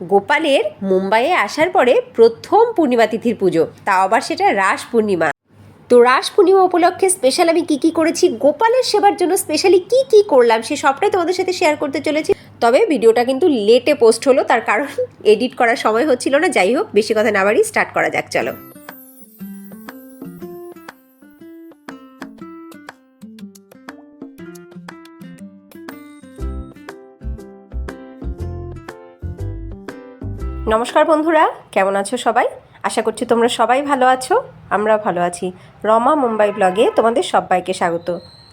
গোপালের মুম্বাইয়ে আসার পরে প্রথম পূর্ণিমা তিথির পুজো, তাও আবার সেটা রাস পূর্ণিমা। তো রাস পূর্ণিমা উপলক্ষে স্পেশাল আমি কি কি করেছি, গোপালের সেবার জন্য স্পেশালি কি কি করলাম, সে সবটাই তোমাদের সাথে শেয়ার করতে চলেছি। তবে ভিডিওটা কিন্তু লেটে পোস্ট হলো, তার কারণ এডিট করার সময় হচ্ছিল না, যাই হোক, বেশি কথা না বাড়ি স্টার্ট করা যাক, চলো। নমস্কার বন্ধুরা, কেমন আছো সবাই? আশা করছি তোমরা সবাই ভালো আছো, আমরা ভালো আছি। রমা মুম্বাই ব্লগে তোমাদের সবাইকে স্বাগত।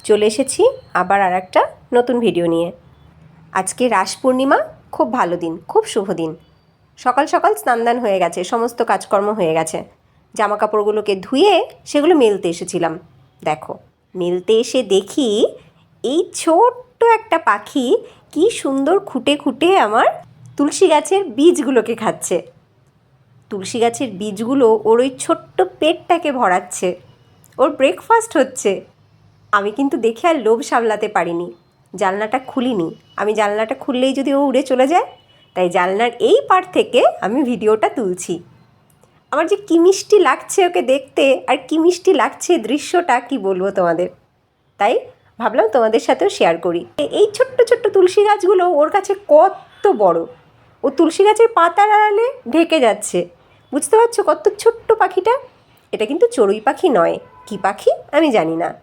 চলে এসেছি আবার আর একটা নতুন ভিডিও নিয়ে। আজকে রাস পূর্ণিমা, খুব ভালো দিন, খুব শুভ দিন। সকাল সকাল স্নানদান হয়ে গেছে, সমস্ত কাজকর্ম হয়ে গেছে। জামা কাপড়গুলোকে ধুয়ে সেগুলো মেলতে এসেছিলাম। দেখো, মেলতে এসে দেখি এই ছোট্ট একটা পাখি কি সুন্দর খুঁটে খুঁটে আমার তুলসী গাছের বীজগুলোকে খাচ্ছে। তুলসী গাছের বীজগুলো ওর ওই ছোট্ট পেটটাকে ভরাচ্ছে। ওর ব্রেকফাস্ট হচ্ছে। আমি কিন্তু দেখে আর লোভ সামলাতে পারিনি। জানলাটা খুলিনি। আমি জানলাটা খুললেই যদি ও উড়ে চলে যায়, তাই জানলার এই পার থেকে আমি ভিডিওটা তুলছি। আমার যে কী মিষ্টি লাগছে ওকে দেখতে আর কী মিষ্টি লাগছে দৃশ্যটা কি বলব তোমাদের? তাই ভাবলাম তোমাদের সাথেও শেয়ার করি। এই ছোট্ট ছোট্ট তুলসী গাছগুলো ওর কাছে কত বড়। ও তুলসী গাছের পাতার আড়ালে ঢেকে যাচ্ছে। বুঝতে পারছ কত ছোট্ট পাখিটা? এটা কিন্তু চড়ুই পাখি নয়। কি পাখি? আমি জানি না।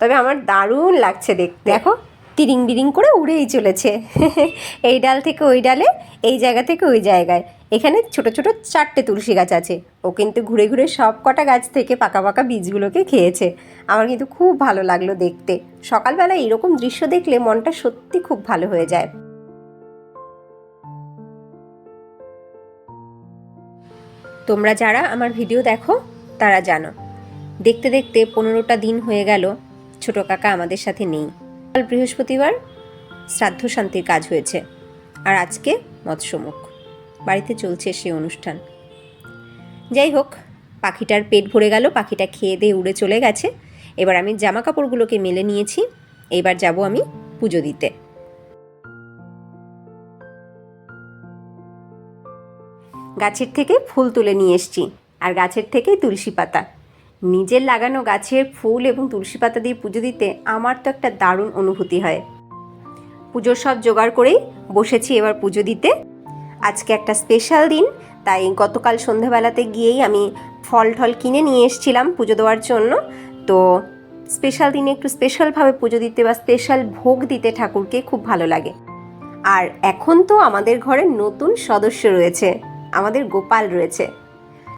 তবে আমার দারুণ লাগছে দেখতে। দেখো তিরিং বিরিং করে উড়েই চলেছে। এই ডাল থেকে ওই ডালে, এই জায়গা থেকে ওই জায়গায়। এখানে ছোট ছোট চারটে তুলসী গাছ আছে। ও কিন্তু ঘুরে ঘুরে সব কটা গাছ থেকে পাকা পাকা বীজগুলোকে খেয়েছে। আমার কিন্তু খুব ভালো লাগল দেখতে। সকালবেলা এরকম দৃশ্য দেখলে মনটা সত্যি খুব ভালো হয়ে যায়। তোমরা যারা আমার ভিডিও দেখো, তারা জানো। দেখতে দেখতে পনেরোটা দিন হয়ে গেল, ছোট কাকা আমাদের সাথে নেই। কাল বৃহস্পতিবার শ্রাদ্ধ শান্তির কাজ হয়েছে, আর আজকে মৎস্যমুখ। বাড়িতে চলছে সে অনুষ্ঠান। যাই হোক, পাখিটার পেট ভরে গেল, পাখিটা খেয়ে দিয়ে উড়ে চলে গেছে। এবার আমি জামা কাপড়গুলোকে মেলে নিয়েছি, এবার যাব আমি পুজো দিতে। গাছের থেকে ফুল তুলে নিয়ে এসছি। আর গাছের থেকেই তুলসী পাতা। নিজের লাগানো গাছের ফুল এবং তুলসী পাতা দিয়ে পুজো দিতে আমার তো একটা দারুণ অনুভূতি হয়। পুজোর সব জোগাড় করেই বসেছি এবার পুজো দিতে। আজকে একটা স্পেশাল দিন, তাই গতকাল সন্ধেবেলাতে গিয়েই আমি ফল টল কিনে নিয়ে এসেছিলাম পুজো দেওয়ার জন্য। তো স্পেশাল দিনে একটু স্পেশালভাবে পুজো দিতে বা স্পেশাল ভোগ দিতে ঠাকুরকে খুব ভালো লাগে। আর এখন তো আমাদের ঘরে নতুন সদস্য রয়েছে। আমাদের গোপাল রয়েছে।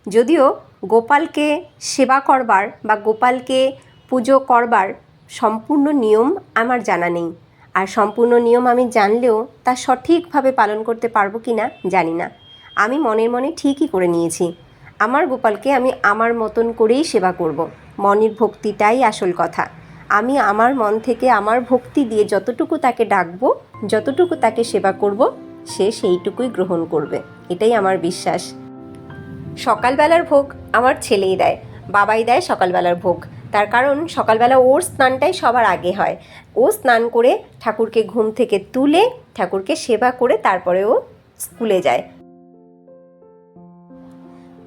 যদিও গোপালকে সেবা করবার বা গোপালকে পুজো করবার সম্পূর্ণ নিয়ম আমার জানা নেই। আর সম্পূর্ণ নিয়ম আমি জানলেও তা সঠিকভাবে পালন করতে পারব কি না জানি না। আমি মনের মনে ঠিকই করে নিয়েছি। আমার গোপালকে আমি আমার মতন করেই সেবা করব। মনের ভক্তিটাই আসল কথা। আমি আমার মন থেকে আমার ভক্তি দিয়ে যতটুকু তাকে ডাকবো, যতটুকু তাকে সেবা করব সে সেইটুকুই গ্রহণ করবে। এটাই আমার বিশ্বাস। সকালবেলার ভোগ আমার ছেলেই দেয়, বাবাই দেয় সকালবেলার ভোগ। তার কারণ সকালবেলা ওর স্নানটাই সবার আগে হয়। ও স্নান করে ঠাকুরকে ঘুম থেকে তুলে ঠাকুরকে সেবা করে তারপরে ও স্কুলে যায়।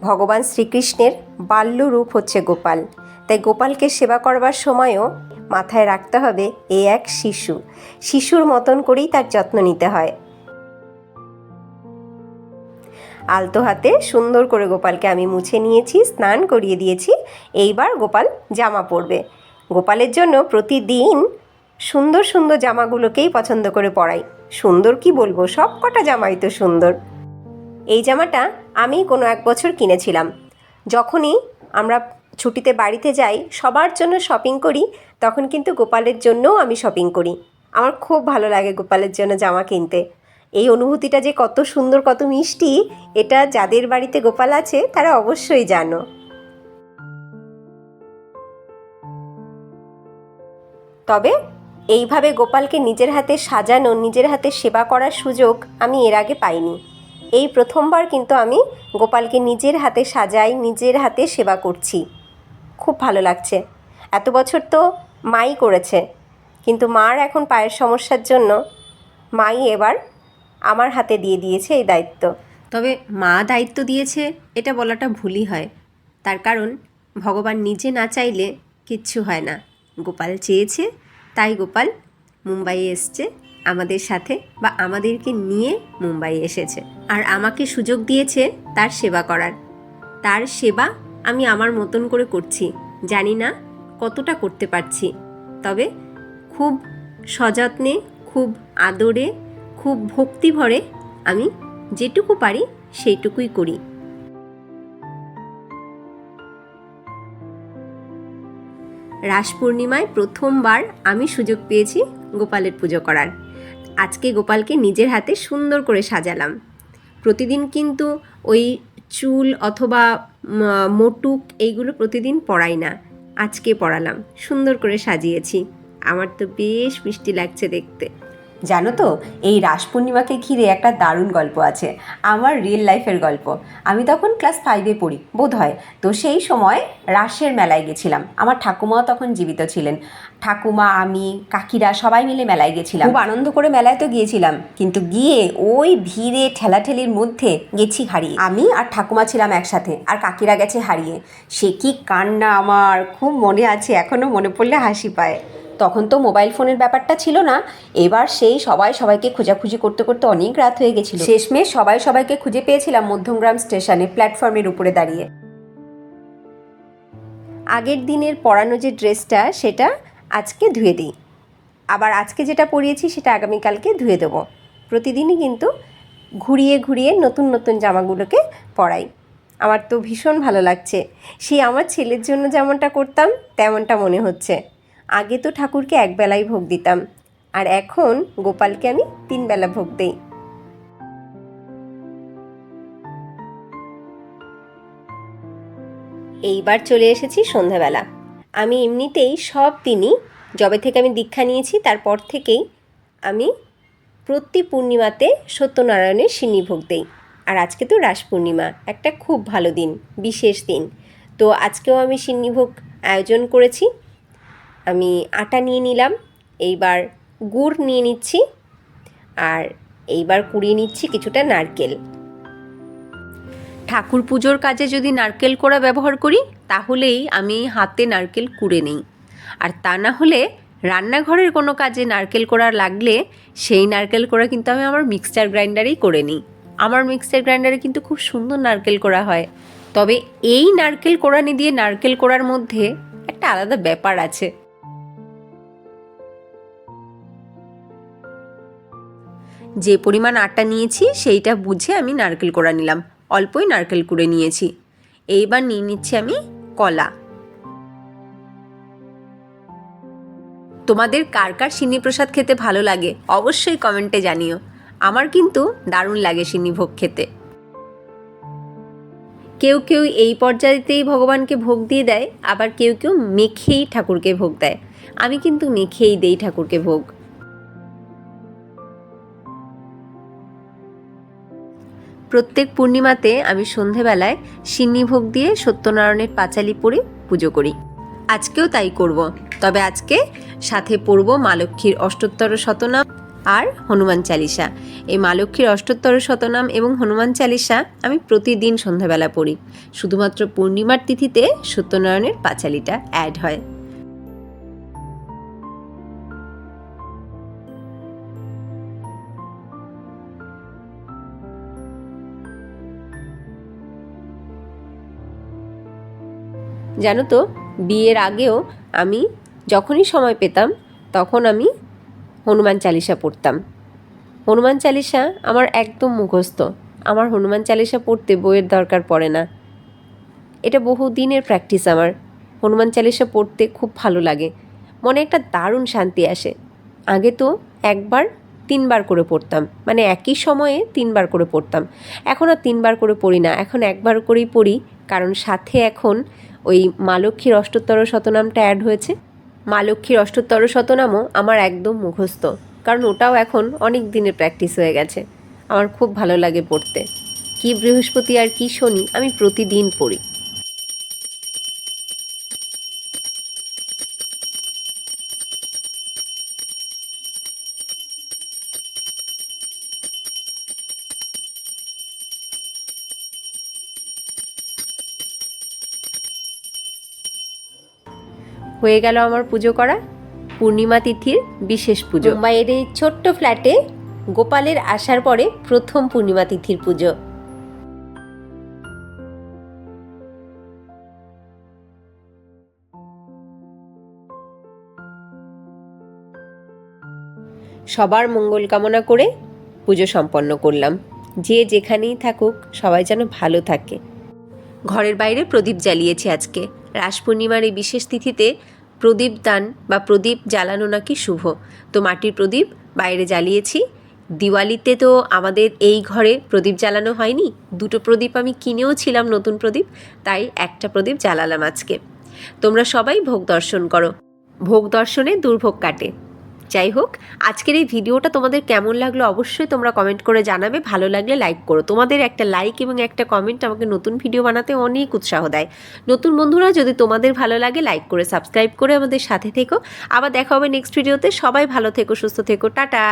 ভগবান শ্রীকৃষ্ণের বাল্য রূপ হচ্ছে গোপাল। তাই গোপালকে সেবা করবার সময়ও মাথায় রাখতে হবে এ এক শিশু। শিশুর মতন করেই তার যত্ন নিতে হয়। আলতো হাতে সুন্দর করে গোপালকে আমি মুছে নিয়েছি, স্নান করিয়ে দিয়েছি। এইবার গোপাল জামা পরবে। গোপালের জন্য প্রতিদিন সুন্দর সুন্দর জামাগুলোকেই পছন্দ করে পরাই। সুন্দর কি বলব? সব কটা জামাই তো সুন্দর। এই জামাটা আমি কোনো এক বছর কিনেছিলাম। যখনই আমরা ছুটিতে বাড়িতে যাই, সবার জন্য শপিং করি, তখন কিন্তু গোপালের জন্যও আমি শপিং করি। আমার খুব ভালো লাগে গোপালের জন্য জামা কিনতে। এই অনুভূতিটা যে কত সুন্দর, কত মিষ্টি, এটা যাদের বাড়িতে গোপাল আছে, তারা অবশ্যই জানো। তবে এইভাবে গোপালকে নিজের হাতে সাজানো, নিজের হাতে সেবা করার সুযোগ আমি এর আগে পাইনি। এই প্রথমবার কিন্তু আমি গোপালকে নিজের হাতে সাজাই, নিজের হাতে সেবা করছি। খুব ভালো লাগছে। এত বছর তো মাই করেছে। কিন্তু মার এখন পায়ের সমস্যার জন্য মাই এবার আমার হাতে দিয়ে দিয়েছে এই দায়িত্ব। তবে মা দায়িত্ব দিয়েছে, এটা বলাটা ভুলই হয়। তার কারণ, ভগবান নিজে না চাইলে কিচ্ছু হয় না। গোপাল চেয়েছে, তাই গোপাল মুম্বাইয়ে এসছে আমাদের সাথে বা আমাদেরকে নিয়ে মুম্বাই এসেছে। আর আমাকে সুযোগ দিয়েছে তার সেবা করার। তার সেবা আমি আমার মতন করে করছি, জানি না কতটা করতে পারছি। তবে খুব সযত্নে, খুব আদরে খুব ভক্তি ভরে আমি যেটুকু পারি সেইটুকুই করি। রাস পূর্ণিমায় প্রথমবার আমি সুযোগ পেয়েছি গোপালের পুজো করার। আজকে গোপালকে নিজের হাতে সুন্দর করে সাজালাম। প্রতিদিন কিন্তু ওই চুল অথবা মোটুক এইগুলো প্রতিদিন পরাই না। আজকে পরালাম, সুন্দর করে সাজিয়েছি। আমার তো বেশ মিষ্টি লাগছে দেখতে। জানো তো এই রাস পূর্ণিমাকে ঘিরে একটা দারুণ গল্প আছে আমার রিয়েল লাইফের গল্প। আমি তখন ক্লাস ফাইভে পড়ি বোধ হয়। তো সেই সময় রাসের মেলায় গেছিলাম। আমার ঠাকুমাও তখন জীবিত ছিলেন। ঠাকুমা আমি কাকিরা সবাই মিলে মেলায় গেছিলাম। খুব আনন্দ করে মেলায় তো গিয়েছিলাম। কিন্তু গিয়ে ওই ভিড়ে ঠেলাঠেলির মধ্যে গেছি হারিয়ে। আমি আর ঠাকুমা ছিলাম একসাথে আর কাকিরা গেছে হারিয়ে। সে কি কান্না আমার খুব মনে আছে এখনও মনে পড়লে হাসি পায়। তখন তো মোবাইল ফোনের ব্যাপারটা ছিল না। এবার সেই সবাই সবাইকে খোঁজাখুঁজি করতে করতে অনেক রাত হয়ে গেছিল। শেষমেশ সবাই সবাইকে খুঁজে পেয়েছিলাম মধ্যমগ্রাম স্টেশনে প্ল্যাটফর্মের উপরে দাঁড়িয়ে। আগের দিনের পরানো যে ড্রেসটা, সেটা আজকে ধুয়ে দিই। আবার আজকে যেটা পরিয়েছি, সেটা আগামীকালকে ধুয়ে দেবো। প্রতিদিনই কিন্তু ঘুরিয়ে ঘুরিয়ে নতুন নতুন জামাগুলোকে পরাই। আমার তো ভীষণ ভালো লাগছে। সেই আমার ছেলের জন্য যেমনটা করতাম, তেমনটা মনে হচ্ছে। আগে তো ঠাকুরকে একবেলাই ভোগ দিতাম, আর এখন গোপালকে আমি তিন বেলা ভোগ দিই। এইবার চলে এসেছি সন্ধ্যাবেলা। আমি এমনিতেই সব দিনই যবে থেকে আমি দীক্ষা নিয়েছি, তারপর থেকেই আমি প্রতি পূর্ণিমাতে সত্যনারায়ণের সিন্নি ভোগ দেই। আর আজকে তো রাস পূর্ণিমা, একটা খুব ভালো দিন, বিশেষ দিন। তো আজকেও আমি সিন্নি ভোগ আয়োজন করেছি। আমি আটা নিয়ে নিলাম, এইবার গুড় নিয়ে নিচ্ছি, আর এইবার কুড়িয়ে নিচ্ছি কিছুটা নারকেল। ঠাকুর পুজোর কাজে যদি নারকেল কোড়া ব্যবহার করি, তাহলেই আমি হাতে নারকেল কুড়ে নিই। আর তা না হলে রান্নাঘরের কোনো কাজে নারকেল কোড়া লাগলে, সেই নারকেল কোড়া কিন্তু আমি আমার মিক্সচার গ্রাইন্ডারেই করে নিই। আমার মিক্সচার গ্রাইন্ডারে কিন্তু খুব সুন্দর নারকেল কোড়া হয়। তবে এই নারকেল কোড়ানি দিয়ে নারকেল কোড়ার মধ্যে একটা আলাদা ব্যাপার আছে। যে পরিমাণ আটা নিয়েছি সেইটা বুঝে আমি নারকেল কোড়া নিলাম। অল্পই নারকেল কুড়ে নিয়েছি। এইবার নিয়ে নিচ্ছি আমি কলা। তোমাদের কার কার সিন্নি প্রসাদ খেতে ভালো লাগে অবশ্যই কমেন্টে জানিও। আমার কিন্তু দারুণ লাগে সিন্নি ভোগ খেতে। কেউ কেউ এই পর্যায়েতেই ভগবানকে ভোগ দিয়ে দেয়, আবার কেউ কেউ মেখেই ঠাকুরকে ভোগ দেয়। আমি কিন্তু মেখেই দেই ঠাকুরকে ভোগ। প্রত্যেক পূর্ণিমাতে আমি সন্ধেবেলায় সিন্নি ভোগ দিয়ে সত্যনারায়ণের পাঁচালি পরে পুজো করি। আজকেও তাই করব। তবে আজকে সাথে পড়ব মা লক্ষ্মীর অষ্টোত্তর শতনাম আর হনুমান চালিসা। এই মা লক্ষ্মীর অষ্টোত্তর শতনাম এবং হনুমান চালিসা আমি প্রতিদিন সন্ধ্যাবেলা পড়ি। শুধুমাত্র পূর্ণিমার তিথিতে সত্যনারায়ণের পাঁচালিটা অ্যাড হয়। জানো তো, বিয়ের আগেও আমি যখনই সময় পেতাম, তখন আমি হনুমান চালিসা পড়তাম। হনুমান চালিসা আমার একদম মুখস্থ। আমার হনুমান চালিসা পড়তে বইয়ের দরকার পড়ে না। এটা বহু দিনের প্র্যাকটিস আমার। হনুমান চালিসা পড়তে খুব ভালো লাগে। মনে একটা দারুণ শান্তি আসে। আগে তো একবার, তিনবার করে পড়তাম। মানে একই সময়ে তিনবার করে পড়তাম। এখন আর তিনবার করে পড়ি না। এখন একবার করেই পড়ি। কারণ সাথে এখন ওই মা লক্ষ্মীর অষ্টোত্তর শতনামটা অ্যাড হয়েছে। মা লক্ষ্মীর অষ্টোত্তর শতনামও আমার একদম মুখস্থ, কারণ ওটাও এখন অনেক দিনের প্র্যাকটিস হয়ে গেছে। আমার খুব ভালো লাগে পড়তে। কি বৃহস্পতি আর কি শনি আমি প্রতিদিন পড়ি। হয়ে গেল আমার পুজো করা, পূর্ণিমা তিথির বিশেষ পুজো। মুম্বাইয়ের এই ছোট্ট ফ্ল্যাটে গোপালের আসার পরে প্রথম পূর্ণিমা তিথির পুজো। সবার মঙ্গল কামনা করে পুজো সম্পন্ন করলাম। যে যেখানেই থাকুক, সবাই যেন ভালো থাকে। ঘরের বাইরে প্রদীপ জ্বালিয়েছি আজকে। রাস পূর্ণিমার এই বিশেষ তিথিতে প্রদীপ দান বা প্রদীপ জ্বালানো নাকি শুভ? তো মাটির প্রদীপ, বাইরে জ্বালিয়েছি। দিওয়ালিতে তো আমাদের এই ঘরে প্রদীপ জ্বালানো হয়নি। দুটো প্রদীপ আমি কিনেও ছিলাম নতুন প্রদীপ। তাই একটা প্রদীপ জ্বালালাম আজকে। তোমরা সবাই ভোগ দর্শন করো। ভোগ দর্শনে দুর্ভোগ কাটে। যাই হোক, আজকের এই ভিডিওটা তোমাদের কেমন লাগল অবশ্যই তোমরা কমেন্ট করে জানাবে। ভালো লাগলে লাইক করো। তোমাদের একটা লাইক এবং একটা কমেন্ট আমাকে নতুন ভিডিও বানাতে অনেক উৎসাহ দেয়। নতুন বন্ধুরা যদি তোমাদের ভালো লাগে লাইক করে সাবস্ক্রাইব করে আমাদের সাথে থেকো। আবার দেখা হবে নেক্সট ভিডিওতে সবাই ভালো থেকো, সুস্থ থেকো। টাটা!